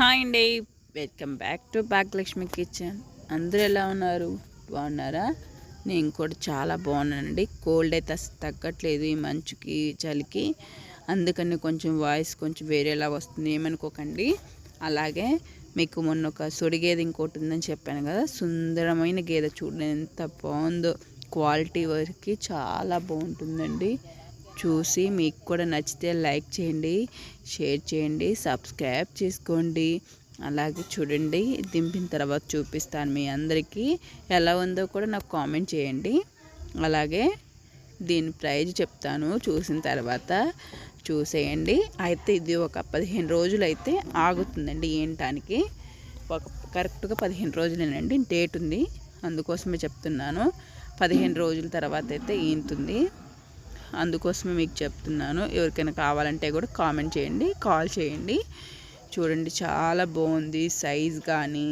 Hi అండి welcome back to Bhagyalakshmi kitchen అందరూ ఎలా ఉన్నారు? బాగున్నారా? నేను కూడా చాలా బాగున్నానండి. కోల్డ్ అయితే అసలు తగ్గట్లేదు ఈ మంచుకి చలికి. అందుకని కొంచెం వాయిస్ కొంచెం వేరేలా వస్తుంది. ఏమనుకోకండి. అలాగే మీకు మొన్న ఒక సొడి గేదె ఇంకోటి ఉందని చెప్పాను కదా. సుందరమైన గేదె చూడండి. ఎంత బాగుందో. క్వాలిటీ వరకు చాలా బాగుంటుందండి. చూసి మీకు కూడా నచ్చితే లైక్ చేయండి షేర్ చేయండి సబ్స్క్రైబ్ చేసుకోండి. అలాగే చూడండి దింపిన తర్వాత చూపిస్తాను మీ అందరికీ. ఎలా ఉందో కూడా నాకు కామెంట్ చేయండి. అలాగే దీని ప్రైజ్ చెప్తాను చూసిన తర్వాత చూసేయండి. అయితే ఇది ఒక పదిహేను రోజులు అయితే ఆగుతుందండి ఏంటానికి ఒక కరెక్ట్గా పదిహేను రోజులేనండి డేట్ ఉంది. అందుకోసమే చెప్తున్నాను. పదిహేను రోజుల తర్వాత అయితే ఈంతుంది అందుకోసమే మీకు చెప్తున్నాను. ఎవరికైనా కావాలంటే కూడా కామెంట్ చేయండి కాల్ చేయండి. చూడండి చాలా బాగుంది సైజ్ కానీ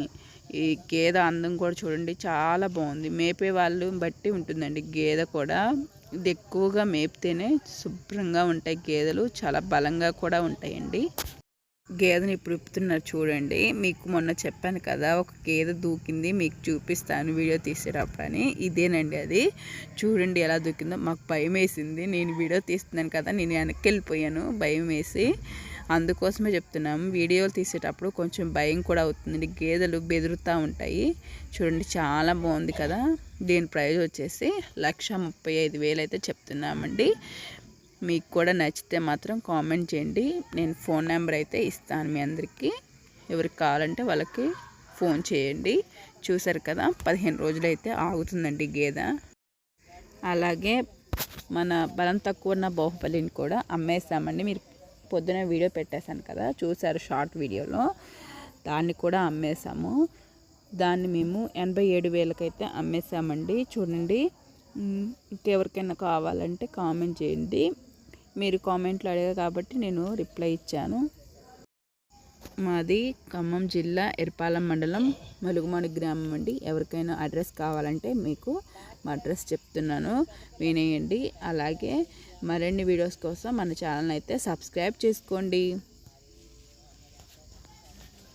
ఈ గేదె అందం కూడా చూడండి చాలా బాగుంది. మేపే వాళ్ళు బట్టి ఉంటుందండి గేదె కూడా. ఇది ఎక్కువగా మేపితేనే శుభ్రంగా ఉంటాయి గేదెలు చాలా బలంగా కూడా ఉంటాయండి. గేదెని ఇప్పుడు ఇప్పుతున్నారు చూడండి. మీకు మొన్న చెప్పాను కదా ఒక గేదె దూకింది మీకు చూపిస్తాను వీడియో తీసేటప్పుడు అని ఇదేనండి అది. చూడండి ఎలా దూకిందో. మాకు భయం వేసింది. నేను వీడియో తీస్తున్నాను కదా నేను వెనక్కి వెళ్ళిపోయాను భయం వేసి. అందుకోసమే చెప్తున్నాం. వీడియోలు తీసేటప్పుడు కొంచెం భయం కూడా అవుతుంది గేదెలు బెదురుతూ ఉంటాయి. చూడండి చాలా బాగుంది కదా. దీని ప్రైజ్ వచ్చేసి లక్ష ముప్పై ఐదు వేలు అయితే చెప్తున్నామండి. మీకు కూడా నచ్చితే మాత్రం కామెంట్ చేయండి. నేను ఫోన్ నెంబర్ అయితే ఇస్తాను మీ అందరికీ. ఎవరికి కావాలంటే వాళ్ళకి ఫోన్ చేయండి. చూసారు కదా పదిహేను రోజులు అయితే ఆగుతుందండి గేదె. అలాగే మన బలం తక్కువ ఉన్న బాహుబలిని కూడా అమ్మేస్తామండి మీరు పొద్దున వీడియో పెట్టేశాను కదా చూసారు షార్ట్ వీడియోలో. దాన్ని కూడా అమ్మేసాము దాన్ని మేము ఎనభై ఏడు వేలకైతే అమ్మేసామండి. చూడండి ఇంకెవరికైనా కావాలంటే కామెంట్ చేయండి. మీరు కామెంట్లో అడిగారు కాబట్టి నేను రిప్లై ఇచ్చాను. మాది ఖమ్మం జిల్లా ఎర్పాలెం మండలం మలుగుమాడి గ్రామం అండి. ఎవరికైనా అడ్రస్ కావాలంటే మీకు మా అడ్రస్ చెప్తున్నాను. వినేయండి. అలాగే మరిన్ని వీడియోస్ కోసం మన ఛానల్ అయితే సబ్స్క్రైబ్ చేసుకోండి.